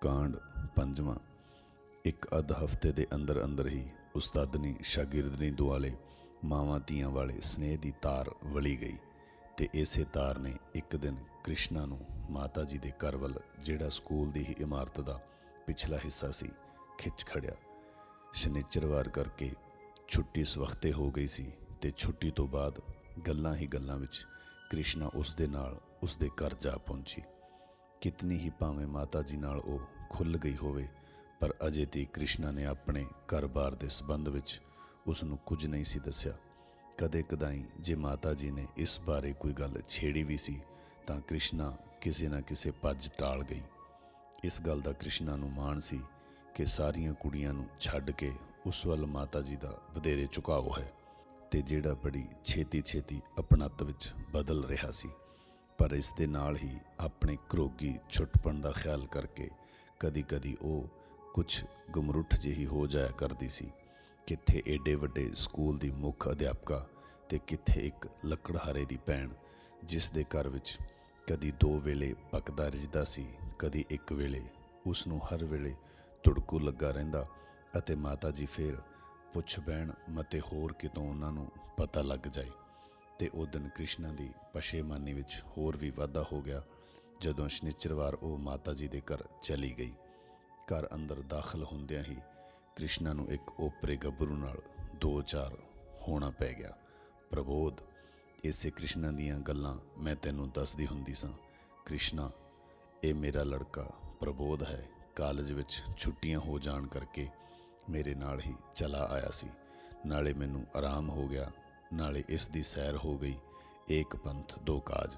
ਕਾਂਡ ਪੰਜਵਾਂ। ਇੱਕ ਅੱਧ ਹਫ਼ਤੇ ਦੇ ਅੰਦਰ ਅੰਦਰ ਹੀ ਉਸਤਾਦਨੀ ਸ਼ਾਗਿਰਦਨੀ ਦੁਆਲੇ ਮਾਵਾਂ ਤੀਆਂ ਵਾਲੇ ਸਨੇਹ ਦੀ ਤਾਰ ਵਲੀ ਗਈ ਤੇ ਇਸੇ ਤਾਰ ਨੇ ਇੱਕ ਦਿਨ ਕ੍ਰਿਸ਼ਨਾ ਨੂੰ ਮਾਤਾ ਜੀ ਦੇ ਘਰ ਵੱਲ, ਜਿਹੜਾ ਸਕੂਲ ਦੀ ਹੀ ਇਮਾਰਤ ਦਾ ਪਿਛਲਾ ਹਿੱਸਾ ਸੀ, ਖਿੱਚ ਖੜਿਆ। ਸ਼ਨੀਚਰਵਾਰ ਕਰਕੇ ਛੁੱਟੀ ਸਵਖਤੇ ਹੋ ਗਈ ਸੀ ਤੇ ਛੁੱਟੀ ਤੋਂ ਬਾਅਦ ਗੱਲਾਂ ਹੀ ਗੱਲਾਂ ਵਿੱਚ ਕ੍ਰਿਸ਼ਨਾ ਉਸ ਦੇ ਨਾਲ, ਉਸ ਦੇ ਘਰ ਜਾ ਪਹੁੰਚੀ। ਕਿਤਨੀ ਹੀ ਭਾਵੇਂ ਮਾਤਾ ਜੀ ਨਾਲ ਉਹ ਖੁੱਲ ਗਈ ਹੋਵੇ, ਪਰ ਅਜੇ ਤੀ ਕ੍ਰਿਸ਼ਨਾ ਨੇ ਆਪਣੇ ਘਰ-ਬਾਰ ਦੇ ਸਬੰਧ ਵਿੱਚ ਉਸ ਨੂੰ ਕੁਝ ਨਹੀਂ ਸੀ ਦੱਸਿਆ। ਕਦੇ ਕਦਾਈ ਜੇ ਮਾਤਾ ਜੀ ਨੇ ਇਸ ਬਾਰੇ ਕੋਈ ਗੱਲ ਛੇੜੀ ਵੀ ਸੀ, ਤਾਂ ਕ੍ਰਿਸ਼ਨਾ ਕਿਸੇ ਨਾ ਕਿਸੇ ਪੱਜ ਟਾਲ ਗਈ। ਇਸ ਗੱਲ ਦਾ ਕ੍ਰਿਸ਼ਨਾ ਨੂੰ ਮਾਣ ਸੀ ਕਿ ਸਾਰੀਆਂ ਕੁੜੀਆਂ ਨੂੰ ਛੱਡ ਕੇ ਉਸ ਵੱਲ ਮਾਤਾ ਜੀ ਦਾ ਵਧੇਰੇ ਝੁਕਾਓ ਹੈ ਤੇ ਜਿਹੜਾ ਬੜੀ ਛੇਤੀ-ਛੇਤੀ ਆਪਣਤ ਵਿੱਚ ਬਦਲ ਰਿਹਾ ਸੀ। ਪਰ ਇਸ ਦੇ ਨਾਲ ਹੀ ਆਪਣੇ ਘਰੋਗੀ ਛੁੱਟਪਣ ਦਾ ਖਿਆਲ ਕਰਕੇ ਕਦੀ-ਕਦੀ ਉਹ ਕੁਝ ਗਮਰੁੱਠ ਜਿਹੀ ਹੋ ਜਾਇਆ ਕਰਦੀ ਸੀ। ਕਿੱਥੇ ਏਡੇ ਵੱਡੇ ਸਕੂਲ ਦੀ ਮੁੱਖ ਅਧਿਆਪਕਾ ਤੇ ਕਿੱਥੇ ਇੱਕ ਲੱਕੜਹਾਰੇ ਦੀ ਭੈਣ, ਜਿਸ ਦੇ ਘਰ ਵਿੱਚ ਕਦੀ ਦੋ ਵੇਲੇ ਪੱਕਦਾ ਰਿਜਦਾ ਸੀ, ਕਦੀ ਇੱਕ ਵੇਲੇ ਉਸ ਨੂੰ ਹਰ ਵੇਲੇ ਤੁੜਕੂ ਲੱਗਾ ਰਹਿੰਦਾ ਅਤੇ ਮਾਤਾ ਜੀ ਫੇਰ, ਪੁੱਛ ਬਹਿਣ ਮਤੇ ਹੋਰ ਕਿਤੋਂ ਉਹਨਾਂ ਨੂੰ ਪਤਾ ਲੱਗ ਜਾਏ? ਤੇ ਉਹ ਦਿਨ ਕ੍ਰਿਸ਼ਨਾ ਦੀ ਪਸ਼ੇਮਾਨੀ ਵਿੱਚ ਹੋਰ ਵੀ ਵਾਧਾ ਹੋ ਗਿਆ, ਜਦੋਂ ਸ਼ਨੀਚਰਵਾਰ ਉਹ ਮਾਤਾ ਜੀ ਦੇ ਘਰ ਚਲੀ ਗਈ। ਘਰ ਅੰਦਰ ਦਾਖਲ ਹੁੰਦਿਆਂ ਹੀ ਕ੍ਰਿਸ਼ਨਾ ਨੂੰ ਇੱਕ ਓਪਰੇ ਗੱਭਰੂ ਨਾਲ ਦੋ ਚਾਰ ਹੋਣਾ ਪੈ ਗਿਆ। ਪ੍ਰਬੋਧ, ਇਸੇ ਕ੍ਰਿਸ਼ਨਾ ਦੀਆਂ ਗੱਲਾਂ ਮੈਂ ਤੈਨੂੰ ਦੱਸਦੀ ਹੁੰਦੀ ਸਾਂ। ਕ੍ਰਿਸ਼ਨਾ, ਇਹ ਮੇਰਾ ਲੜਕਾ ਪ੍ਰਬੋਧ ਹੈ। ਕਾਲਜ ਵਿੱਚ ਛੁੱਟੀਆਂ ਹੋ ਜਾਣ ਕਰਕੇ ਮੇਰੇ ਨਾਲ ਹੀ ਚਲਾ ਆਇਆ ਸੀ। ਨਾਲੇ ਮੈਨੂੰ ਆਰਾਮ ਹੋ ਗਿਆ ਨਾਲੇ ਇਸ ਦੀ ਸੈਰ ਹੋ ਗਈ। ਏਕ ਪੰਥ, ਦੋ ਕਾਜ।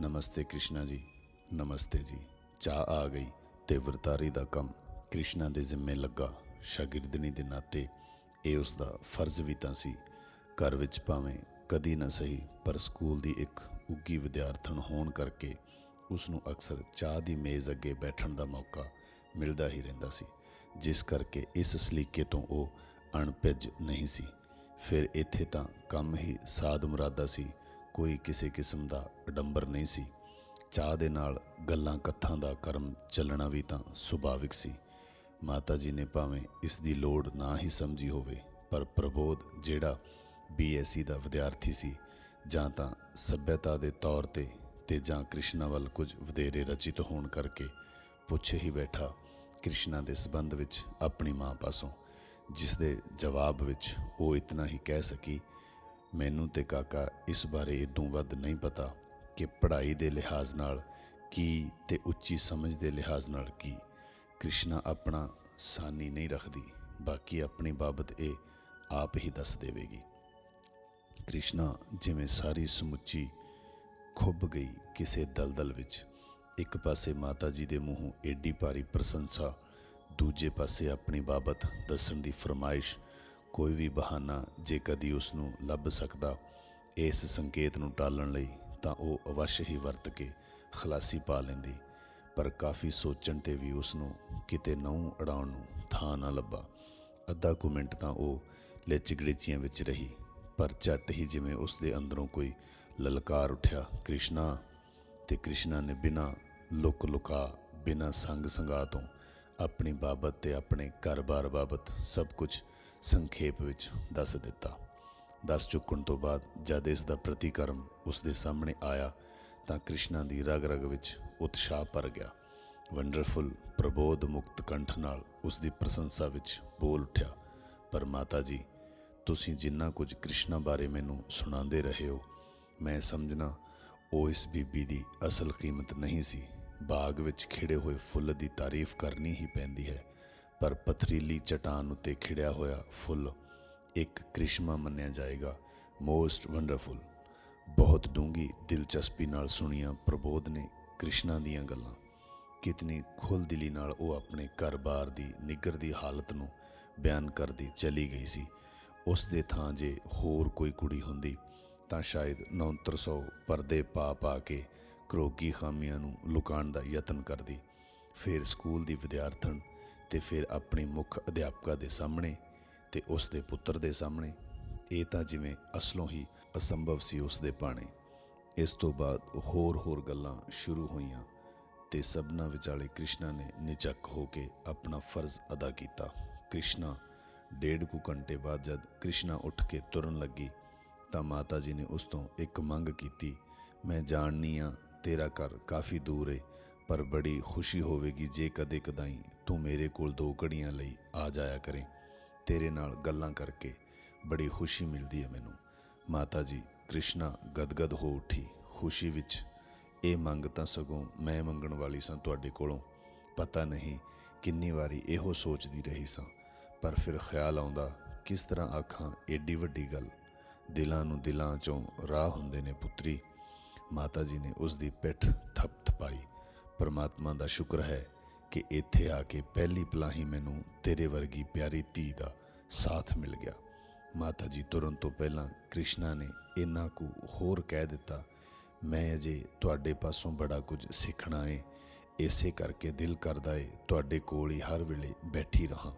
ਨਮਸਤੇ ਕ੍ਰਿਸ਼ਨਾ ਜੀ, ਨਮਸਤੇ ਜੀ। ਚਾਹ ਆ ਗਈ ਤੇ ਵਰਤਾਰੀ ਦਾ ਕੰਮ ਕ੍ਰਿਸ਼ਨਾ ਦੇ ਜ਼ਿੰਮੇ ਲੱਗਾ। ਸ਼ਾਗਿਰਦਨੀ ਦੇ ਨਾਤੇ ਇਹ ਉਸ ਦਾ ਫਰਜ਼ ਵੀ ਤਾਂ ਸੀ। ਘਰ ਵਿੱਚ ਭਾਵੇਂ ਕਦੀ ਨਾ ਸਹੀ, ਪਰ ਸਕੂਲ ਦੀ ਇੱਕ ਉੱਗੀ ਵਿਦਿਆਰਥਣ ਹੋਣ ਕਰਕੇ ਉਸ ਨੂੰ ਅਕਸਰ ਚਾਹ ਦੀ ਮੇਜ਼ ਅੱਗੇ ਬੈਠਣ ਦਾ ਮੌਕਾ ਮਿਲਦਾ ਹੀ ਰਹਿੰਦਾ ਸੀ। ਜਿਸ ਕਰਕੇ ਇਸ ਸਲੀਕੇ ਤੋਂ ਉਹ ਅਣਪਿੱਜ ਨਹੀਂ ਸੀ। ਫਿਰ ਇੱਥੇ ਤਾਂ ਕੰਮ ਹੀ ਸਾਧ ਮੁਰਾਦਾ ਸੀ, ਕੋਈ ਕਿਸੇ ਕਿਸਮ ਦਾ ਅਡੰਬਰ ਨਹੀਂ ਸੀ। ਚਾਹ ਦੇ ਨਾਲ ਗੱਲਾਂ ਕੱਥਾਂ ਦਾ ਕਰਮ ਚੱਲਣਾ ਵੀ ਤਾਂ ਸੁਭਾਵਿਕ ਸੀ। ਮਾਤਾ ਜੀ ਨੇ ਭਾਵੇਂ ਇਸ ਦੀ ਲੋੜ ਨਾ ਹੀ ਸਮਝੀ ਹੋਵੇ, ਪਰ ਪ੍ਰਬੋਧ ਜਿਹੜਾ ਬੀਐਸਸੀ ਦਾ ਵਿਦਿਆਰਥੀ ਸੀ, ਜਾਂ ਤਾਂ ਸੱਭਿਅਤਾ ਦੇ ਤੌਰ ਤੇ ਤੇ ਜਾਂ ਕ੍ਰਿਸ਼ਨਾ ਵੱਲ ਕੁਝ ਵਧੇਰੇ ਰਚਿਤ ਹੋਣ ਕਰਕੇ ਪੁੱਛੇ ਹੀ ਬੈਠਾ ਕ੍ਰਿਸ਼ਨਾ ਦੇ ਸਬੰਧ ਵਿੱਚ ਆਪਣੀ ਮਾਂ ਪਾਸੋਂ। ਜਿਸ ਦੇ ਜਵਾਬ ਵਿੱਚ ਉਹ ਇਤਨਾ ਹੀ ਕਹਿ ਸਕੀ, ਮੈਨੂੰ ਤੇ ਕਾਕਾ ਇਸ ਬਾਰੇ ਇਦੋਂ ਵੱਧ ਨਹੀਂ ਪਤਾ ਕਿ ਪੜ੍ਹਾਈ ਦੇ ਲਿਹਾਜ਼ ਨਾਲ ਕੀ ਤੇ ਉੱਚੀ ਸਮਝ ਦੇ ਲਿਹਾਜ਼ ਨਾਲ ਕੀ। ਕ੍ਰਿਸ਼ਨਾ ਆਪਣਾ ਸਾਨੀ ਨਹੀਂ ਰੱਖਦੀ, ਬਾਕੀ ਆਪਣੀ ਬਾਬਤ ਇਹ ਆਪ ਹੀ ਦੱਸ ਦੇਵੇਗੀ। ਕ੍ਰਿਸ਼ਨਾ ਜਿਵੇਂ ਸਾਰੀ ਸਮੁੱਚੀ ਖੁੱਬ ਗਈ ਕਿਸੇ ਦਲਦਲ ਵਿੱਚ, ਇੱਕ ਪਾਸੇ ਮਾਤਾ ਜੀ ਦੇ ਮੂੰਹੋਂ ਏਡੀ ਭਾਰੀ ਪ੍ਰਸ਼ੰਸਾ ਦੂਜੇ ਪਾਸੇ ਆਪਣੀ ਬਾਬਤ ਦੱਸਣ ਦੀ ਫਰਮਾਇਸ਼ ਕੋਈ ਵੀ ਬਹਾਨਾ ਜੇ ਕਦੀ ਉਸ ਨੂੰ ਲੱਭ ਸਕਦਾ, ਇਸ ਸੰਕੇਤ ਨੂੰ ਟਾਲਣ ਲਈ ਤਾਂ ਉਹ ਅਵਸ਼ ਹੀ ਵਰਤ ਕੇ ਖਲਾਸੀ ਪਾ ਲੈਂਦੀ, ਪਰ ਕਾਫੀ ਸੋਚਣ ਤੇ ਵੀ ਉਸ ਨੂੰ ਕਿਤੇ ਨਹੁੰ ਅੜਾਉਣ ਨੂੰ ਥਾਂ ਨਾ ਲੱਭਾ। ਅੱਧਾ ਕੁ ਮਿੰਟ ਤਾਂ ਉਹ ਲਿਚਗੜੀਚੀਆਂ ਵਿੱਚ ਰਹੀ, ਪਰ ਝੱਟ ਹੀ ਜਿਵੇਂ ਉਸ ਦੇ ਅੰਦਰੋਂ ਕੋਈ ਲਲਕਾਰ ਉੱਠਿਆ, ਕ੍ਰਿਸ਼ਨਾ ਤੇ ਕ੍ਰਿਸ਼ਨਾ ਨੇ ਬਿਨਾਂ ਲੁਕ ਲੁਕਾ ਬਿਨਾਂ ਸੰਗ ਸੰਗਾ ਤੋਂ ਆਪਣੀ ਬਾਬਤ ਤੇ ਆਪਣੇ ਘਰ-ਬਾਰ ਬਾਬਤ ਸਭ ਕੁਝ ਸੰਖੇਪ ਵਿੱਚ ਦੱਸ ਦਿੱਤਾ। ਦੱਸ ਚੁੱਕਣ ਤੋਂ ਬਾਅਦ ਜਦ ਇਸ ਦਾ ਪ੍ਰਤੀਕਰਮ ਉਸ ਦੇ ਸਾਹਮਣੇ ਆਇਆ ਤਾਂ ਕ੍ਰਿਸ਼ਨਾ ਦੀ ਰਗ-ਰਗ ਵਿੱਚ ਉਤਸ਼ਾਹ ਭਰ ਗਿਆ। ਵੰਡਰਫੁਲ ਪ੍ਰਬੋਧ ਮੁਕਤ ਕੰਠ ਨਾਲ ਉਸ ਦੀ ਪ੍ਰਸ਼ੰਸਾ ਵਿੱਚ ਬੋਲ ਉੱਠਿਆ, ਪਰ ਮਾਤਾ ਜੀ ਤੁਸੀਂ ਜਿੰਨਾ ਕੁਝ ਕ੍ਰਿਸ਼ਨਾ ਬਾਰੇ ਮੈਨੂੰ ਸੁਣਾਉਂਦੇ ਰਹੇ ਹੋ, ਮੈਂ ਸਮਝਣਾ ਉਹ ਇਸ ਬੀਬੀ ਦੀ ਅਸਲ ਕੀਮਤ ਨਹੀਂ ਸੀ। ਬਾਗ ਵਿੱਚ ਖਿੜੇ ਹੋਏ ਫੁੱਲ ਦੀ ਤਾਰੀਫ ਕਰਨੀ ਹੀ ਪੈਂਦੀ ਹੈ, ਪਰ ਪਥਰੀਲੀ ਚਟਾਨ ਉੱਤੇ ਖਿੜਿਆ ਹੋਇਆ ਫੁੱਲ ਇੱਕ ਕ੍ਰਿਸ਼ਮਾ ਮੰਨਿਆ ਜਾਏਗਾ। ਮੋਸਟ ਵੰਡਰਫੁਲ ਬਹੁਤ ਡੂੰਗੀ ਦਿਲਚਸਪੀ ਨਾਲ ਸੁਣੀਆਂ ਪ੍ਰਬੋਧ ਨੇ ਕ੍ਰਿਸ਼ਨਾ ਦੀਆਂ ਗੱਲਾਂ। ਕਿਤਨੀ ਖੁੱਲ ਦਿਲੀ ਨਾਲ ਉਹ ਆਪਣੇ ਘਰ-ਬਾਰ ਦੀ ਨਿੱਗਰ ਦੀ ਹਾਲਤ ਨੂੰ ਬਿਆਨ ਕਰਦੀ ਚਲੀ ਗਈ ਸੀ। ਉਸ ਦੇ ਥਾਂ ਜੇ ਹੋਰ ਕੋਈ ਕੁੜੀ ਹੁੰਦੀ, ਤਾਂ ਸ਼ਾਇਦ 6900 ਪਰਦੇ ਪਾ ਪਾ ਕੇ ਕਰੋਗੀ ਖਾਮੀਆਂ ਨੂੰ ਲੁਕਾਉਣ ਦਾ ਯਤਨ ਕਰਦੀ। ਫਿਰ ਸਕੂਲ ਦੀ ਵਿਦਿਆਰਥਣ ਤੇ ਫਿਰ ਆਪਣੇ ਮੁੱਖ ਅਧਿਆਪਕਾ ਦੇ ਸਾਹਮਣੇ ਤੇ ਉਸ ਦੇ ਪੁੱਤਰ ਦੇ ਸਾਹਮਣੇ। ਇਹ ਤਾਂ ਜਿਵੇਂ ਅਸਲੋਂ ਹੀ ਅਸੰਭਵ ਸੀ ਉਸ ਦੇ ਪਾਣੇ ਇਸ ਤੋਂ ਬਾਅਦ ਹੋਰ ਹੋਰ ਗੱਲਾਂ ਸ਼ੁਰੂ ਹੋਈਆਂ ਤੇ ਸਭਨਾ ਵਿਚਾਲੇ ਕ੍ਰਿਸ਼ਨਾ ਨੇ ਨਿਚੱਕ ਹੋ ਕੇ ਆਪਣਾ ਫਰਜ਼ ਅਦਾ ਕੀਤਾ। ਕ੍ਰਿਸ਼ਨਾ, ਡੇਢ ਕੁ ਘੰਟੇ ਬਾਅਦ ਜਦ ਕ੍ਰਿਸ਼ਨਾ ਉੱਠ ਕੇ ਤੁਰਨ ਲੱਗੀ ਤਾਂ ਮਾਤਾ ਜੀ ਨੇ ਉਸ ਤੋਂ ਇੱਕ ਮੰਗ ਕੀਤੀ, ਮੈਂ ਜਾਣਨੀ ਆ ਤੇਰਾ ਘਰ ਕਾਫੀ ਦੂਰ ਏ, ਪਰ ਬੜੀ ਖੁਸ਼ੀ ਹੋਵੇਗੀ ਜੇ ਕਦੇ ਕਦਾਈ ਤੂੰ ਮੇਰੇ ਕੋਲ ਦੋ ਘੜੀਆਂ ਲਈ ਆ ਜਾਇਆ ਕਰੇ। ਤੇਰੇ ਨਾਲ ਗੱਲਾਂ ਕਰਕੇ ਬੜੀ ਖੁਸ਼ੀ ਮਿਲਦੀ ਹੈ ਮੈਨੂੰ। ਮਾਤਾ ਜੀ, ਕ੍ਰਿਸ਼ਨਾ ਗਦਗਦ ਹੋ ਉੱਠੀ। ਖੁਸ਼ੀ ਵਿੱਚ ਇਹ ਮੰਗ ਤਾਂ ਸਗੋਂ ਮੈਂ ਮੰਗਣ ਵਾਲੀ ਸਾਂ ਤੁਹਾਡੇ ਕੋਲੋਂ। ਪਤਾ ਨਹੀਂ ਕਿੰਨੀ ਵਾਰੀ ਇਹੋ ਸੋਚਦੀ ਰਹੀ ਸਾਂ, ਪਰ ਫਿਰ ਖਿਆਲ ਆਉਂਦਾ, ਕਿਸ ਤਰ੍ਹਾਂ ਆਖਾਂ, ਏਡੀ ਵੱਡੀ ਗੱਲ। ਦਿਲਾਂ ਨੂੰ ਦਿਲਾਂ ਚੋਂ ਰਾਹ ਹੁੰਦੇ ਨੇ ਪੁੱਤਰੀ। ਮਾਤਾ ਜੀ ਨੇ ਉਸ ਦੀ ਪਿੱਠ ਥਪਥਪਾਈ ਪਰਮਾਤਮਾ ਦਾ ਸ਼ੁਕਰ ਹੈ ਕਿ ਇੱਥੇ ਆ ਕੇ ਪਹਿਲੀ ਪਲਾਹੀ ਮੈਨੂੰ ਤੇਰੇ ਵਰਗੀ ਪਿਆਰੀ ਧੀ ਦਾ ਸਾਥ ਮਿਲ ਗਿਆ। ਮਾਤਾ ਜੀ ਤੁਰਨ ਤੋਂ ਪਹਿਲਾਂ ਕ੍ਰਿਸ਼ਨਾ ਨੇ ਇੰਨਾ ਕੁ ਹੋਰ ਕਹਿ ਦਿੱਤਾ, ਮੈਂ ਅਜੇ ਤੁਹਾਡੇ ਪਾਸੋਂ ਬੜਾ ਕੁਝ ਸਿੱਖਣਾ ਏ। ਇਸੇ ਕਰਕੇ ਦਿਲ ਕਰਦਾ ਏ ਤੁਹਾਡੇ ਕੋਲ ਹੀ ਹਰ ਵੇਲੇ ਬੈਠੀ ਰਹਾ।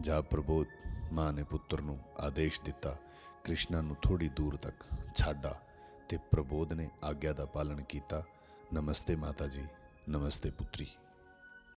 ਜਾ ਪ੍ਰਬੋਧ, ਮਾਂ ਨੇ ਪੁੱਤਰ ਨੂੰ ਆਦੇਸ਼ ਦਿੱਤਾ। ਕ੍ਰਿਸ਼ਨਾ ਨੂੰ ਥੋੜੀ ਦੂਰ ਤੱਕ ਛੱਡਾ ਤੇ ਪ੍ਰਬੋਧ ਨੇ ਆਗਿਆ ਦਾ ਪਾਲਣ ਕੀਤਾ। ਨਮਸਤੇ ਮਾਤਾ ਜੀ ਨਮਸਤੇ ਪੁੱਤਰੀ।